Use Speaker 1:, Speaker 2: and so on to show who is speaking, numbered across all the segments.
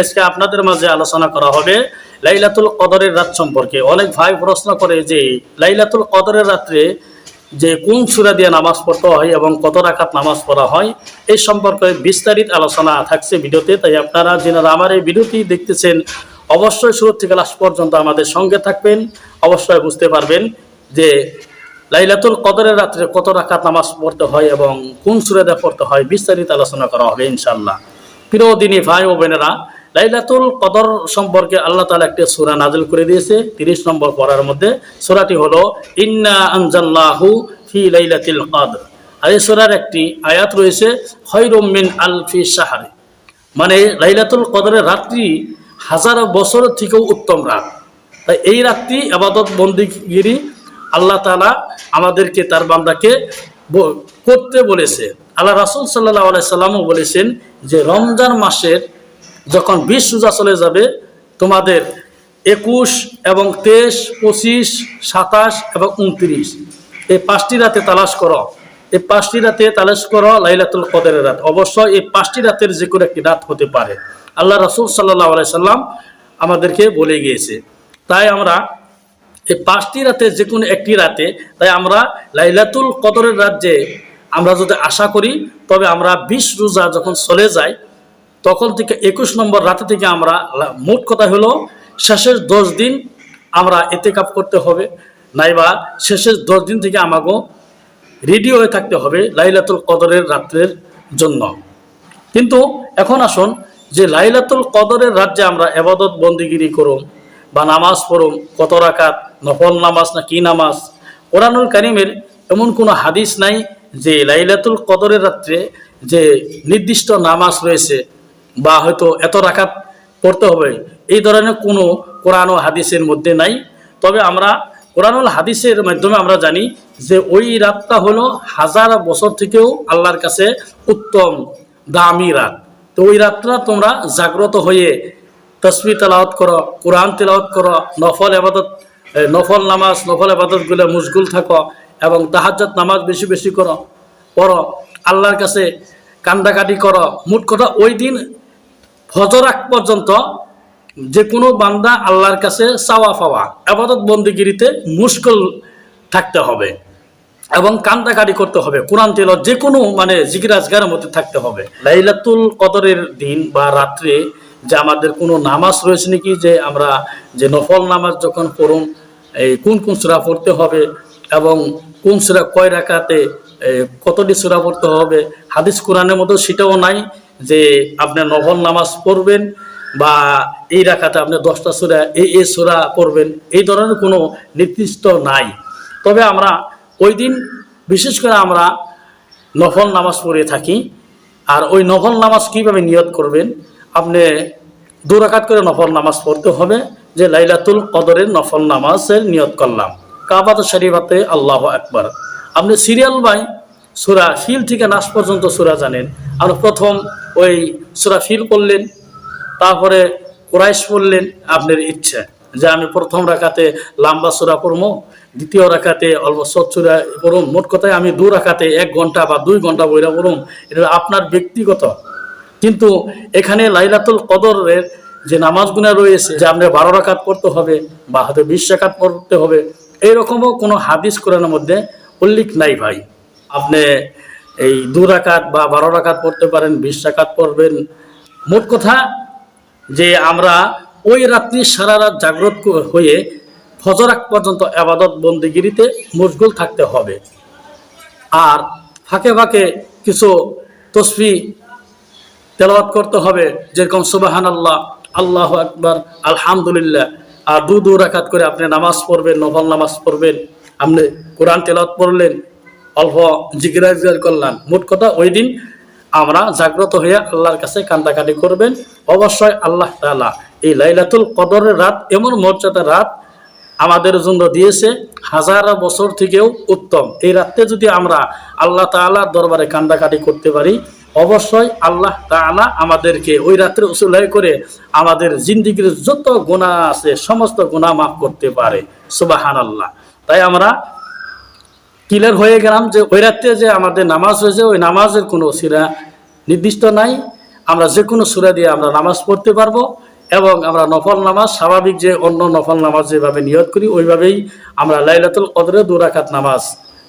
Speaker 1: আজকে আপনাদের মাঝে আলোচনা করা হবে লাইলাতুল কদরের রাত সম্পর্কে। অনেক ভাই প্রশ্ন করে যে, লাইলাতুল কদরের রাত্রে যে কোন সুরা দিয়ে নামাজ পড়তে হয় এবং কত রাখাত নামাজ পড়া হয় এই সম্পর্কে বিস্তারিত আলোচনা থাকছে ভিডিওতে, তাই আপনারা যেনারা আমার এই ভিডিওটি দেখতেছেন, অবশ্যই শুরু থেকে লাস্ট পর্যন্ত আমাদের সঙ্গে থাকবেন। অবশ্যই বুঝতে পারবেন যে, লাইলাতুল কদরের রাত্রে কত রাখাত নামাজ পড়তে হয় এবং কোন সুরাদে পড়তে হয়, বিস্তারিত আলোচনা করা হবে ইনশাল্লাহ প্রিয় দিনী ভাই ও বোনেরা লাইলাতুল কদর সম্পর্কে আল্লাহ তালা একটি সুরা নাজিল করে দিয়েছে, তিরিশ নম্বর পড়ার মধ্যে। সুরাটি হলো, ইন্না আনজাল্লাহু ফি লাইলাতিল কদর। আর এই সুরার একটি আয়াত রয়েছে, খৈরুম মিন আলফি সাহারে মানে লাইলাতুল কদরের রাত্রি হাজার বছর থেকেও উত্তম রাত। তাই এই রাত্রি আবাদত বন্দিগিরি আল্লাহ তালা আমাদেরকে, তার বান্দাকে করতে বলেছে। আল্লাহ রাসুল সাল্লাহ আলাইসাল্লামও বলেছেন যে, রমজান মাসের যখন বিশ রোজা চলে যাবে, তোমাদের একুশ এবং তেইশ, পঁচিশ, সাতাশ এবং উনত্রিশ। এই পাঁচটি রাতে তালাশ করো। এই পাঁচটি রাতে তালাশ করো লাইলাতুল কদরের রাত। অবশ্যই এই পাঁচটি রাতের যে কোনো একটি রাত হতে পারে। আল্লাহ রাসুল সাল্লাহ আলাইসাল্লাম আমাদেরকে বলে গিয়েছে, তাই আমরা এই পাঁচটি রাতে যে কোনো একটি রাতে, তাই আমরা লাইলাতুল কদরের রাজ্যে আমরা যদি আশা করি, তবে আমরা বিশ রোজা যখন চলে যাই তখন থেকে একুশ নম্বর রাতে থেকে আমরা মোট কথা হলো শেষের দশ দিন আমরা এতে কাপ করতে হবে, নাইবা শেষের দশ দিন থেকে আমাকেও রেডি হয়ে থাকতে হবে লাইলাতুল কদরের রাত্রের জন্য। কিন্তু এখন আসুন যে লাইলাতুল কদরের রাজ্যে আমরা এবাদত বন্দিগিরি করুম বা নামাজ পড়ুম কত রাকাত, নফল নামাজ না কি নামাজ, কোরআনুল কারিমের এমন কোনো হাদিস নাই যে লাইলাতুল কদরের রাত্রে যে নির্দিষ্ট নামাজ রয়েছে বা হয়তো এত রাখাত পড়তে হবে, এই ধরনের কোনো কোরআন ও হাদিসের মধ্যে নাই। তবে আমরা কোরআনুল হাদিসের মাধ্যমে আমরা জানি যে ওই রাতটা হলো হাজার বছর থেকেও আল্লাহর কাছে উত্তম, দামি রাত। তো ওই রাতটা তোমরা জাগ্রত হয়ে তসবি তেলাওয়াত করো, কোরআন তেলাওয়াত করো, নফল আবাদত নফল নামাজ, নফল আবাদতগুলো মুশগুল থাকো এবং তাহাজ্জাত নামাজ বেশি বেশি করো, পড়ো, আল্লাহর কাছে কান্দাকাটি করো। মোট কথা ওই দিন ফজর আগ পর্যন্ত যে কোনো বান্দা আল্লাহর কাছে চাওয়া পাওয়া, আবাদত বন্দিগিরিতে মুশকিল থাকতে হবে এবং কান্দাকাটি করতে হবে, কোরআন তেল যে কোনো মানে জিকির আজগারের মধ্যে থাকতে হবে। লাইলাতুল কদরের দিন বা রাত্রে যে আমাদের কোনো নামাজ রয়েছে নাকি, যে আমরা যে নফল নামাজ যখন পড়ুন, এই কোন কোন সুরা পড়তে হবে এবং কোন সুরা কয় রাখাতে কতটি সুরা পড়তে হবে, হাদিস কোরআনের মতো সেটাও নাই। যে আপনি নফল নামাজ পড়বেন বা এই রাখাতে আপনি দশটা সুরা, এই এ সুরা পড়বেন, এই ধরনের কোনো নির্দিষ্ট নাই। তবে আমরা ওই দিন বিশেষ করে আমরা নফল নামাজ পড়ে থাকি। আর ওই নফল নামাজ কীভাবে নিয়ত করবেন? আপনি দু রাকাত করে নফল নামাজ পড়তে হবে, যে লাইলাতুল কদরের নফল নামাজের নিয়ত করলাম। কাবাত শরীফাতে আল্লাহ একবার আপনি সিরিয়াল বাই সুরা, শিল থেকে নাস পর্যন্ত সুরা জানেন। আর প্রথম ওই সুরা ফিল করলেন, তারপরে কোরাইশ পড়লেন আপনার ইচ্ছা যে আমি প্রথম রাখাতে লম্বা সুরা পড়ব, দ্বিতীয় রাখাতে অল্প সৎ সুরা পড়ুম মোট কথায় আমি দু রাখাতে এক ঘণ্টা বা দুই ঘণ্টা বইরা পড়ুম এটা আপনার ব্যক্তিগত। কিন্তু এখানে লাইলাতুল কদরের যে নামাজগুলো রয়েছে, যে আপনি বারো রাকাত পড়তে হবে বা হয়তো বিশ রাকাত পড়তে হবে, এইরকমও কোনো হাদিস কোরআনের মধ্যে উল্লেখ নাই ভাই। আপনি এই দু রাকাত বা বারো রাকাত পড়তে পারেন, বিশ রাকাত পড়বেন। মোট কথা যে আমরা ওই রাত্রি সারা রাত জাগ্রত হয়ে ফজর পর্যন্ত আবাদত বন্দিগিরিতে মশগুল থাকতে হবে। আর ফাঁকে ফাঁকে কিছু তসবি তেলাওয়াত করতে হবে, যেরকম সুবাহান আল্লাহ আল্লাহ আকবার, আলহামদুলিল্লাহ। আর দু দু রাখাত করে আপনি নামাজ পড়বেন, নফল নামাজ পড়বেন। আপনি কোরআন তেলাওয়াত পড়লেন অল্প জিজ্ঞাসা করলেন মোট কথা ওই দিন আমরা জাগ্রত হয়ে আল্লাহর কাছে কান্দাকাটি করবেন। অবশ্যই আল্লাহ তাআলা এই লাইলাতুল কদরের রাত, এমন মর্যাদার রাত আমাদের জন্য দিয়েছে। হাজার বছর থেকেও উত্তম। এই রাত্রে যদি আমরা আল্লাহ তাআলার দরবারে কান্দাকাটি করতে পারি, অবশ্যই আল্লাহ তাআলা আমাদেরকে ওই রাত্রে উসুলাই করে আমাদের জিন্দিগির যত গুণা আছে, সমস্ত গুণা মাফ করতে পারে। সুবাহান আল্লাহ তাই আমরা ক্লিয়ার হয়ে গেলাম যে ওই রাত্রে যে আমাদের নামাজ হয়েছে, ওই নামাজের কোনো সিরা নির্দিষ্ট নাই। আমরা যে কোনো সুরা দিয়ে আমরা নামাজ পড়তে পারব এবং আমরা নফল নামাজ, স্বাভাবিক যে অন্য নফল নামাজ যেভাবে নিয়ত করি, ওইভাবেই আমরা লাইলাতুল কদরে দু রাকাত নামাজ।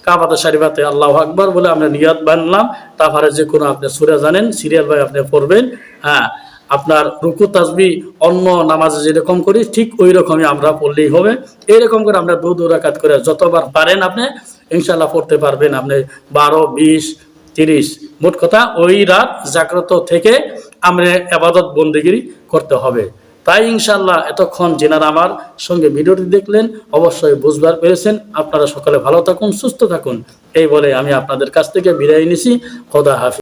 Speaker 1: কাবাতে শারিফাতে আল্লাহ আকবর বলে আমরা নিয়ত বানলাম। তারপরে যে কোনো আপনি সুরা জানেন, সিরিয়াল ভাই আপনি পড়বেন। হ্যাঁ আপনার রুকু তাসবি অন্য নামাজে যেরকম করি, ঠিক ওই রকমই আমরা পড়লেই হবে। এইরকম করে আমরা দু দু রাকাত করে যতবার পারেন আপনি ইনশাল্লাহ পড়তে পারবেন আপনি। বারো, বিশ, তিরিশ, মোট কথা ওই রাত জাগ্রত থেকে আমরা আবাদত বন্দিগিরি করতে হবে। তাই ইনশাল্লাহ এতক্ষণ যেনারা আমার সঙ্গে ভিডিওটি দেখলেন, অবশ্যই বুঝবার পেরেছেন। আপনারা সকলে ভালো থাকুন, সুস্থ থাকুন। এই বলে আমি আপনাদের কাছ থেকে বিদায় নিছি। খোদা হাফিজ।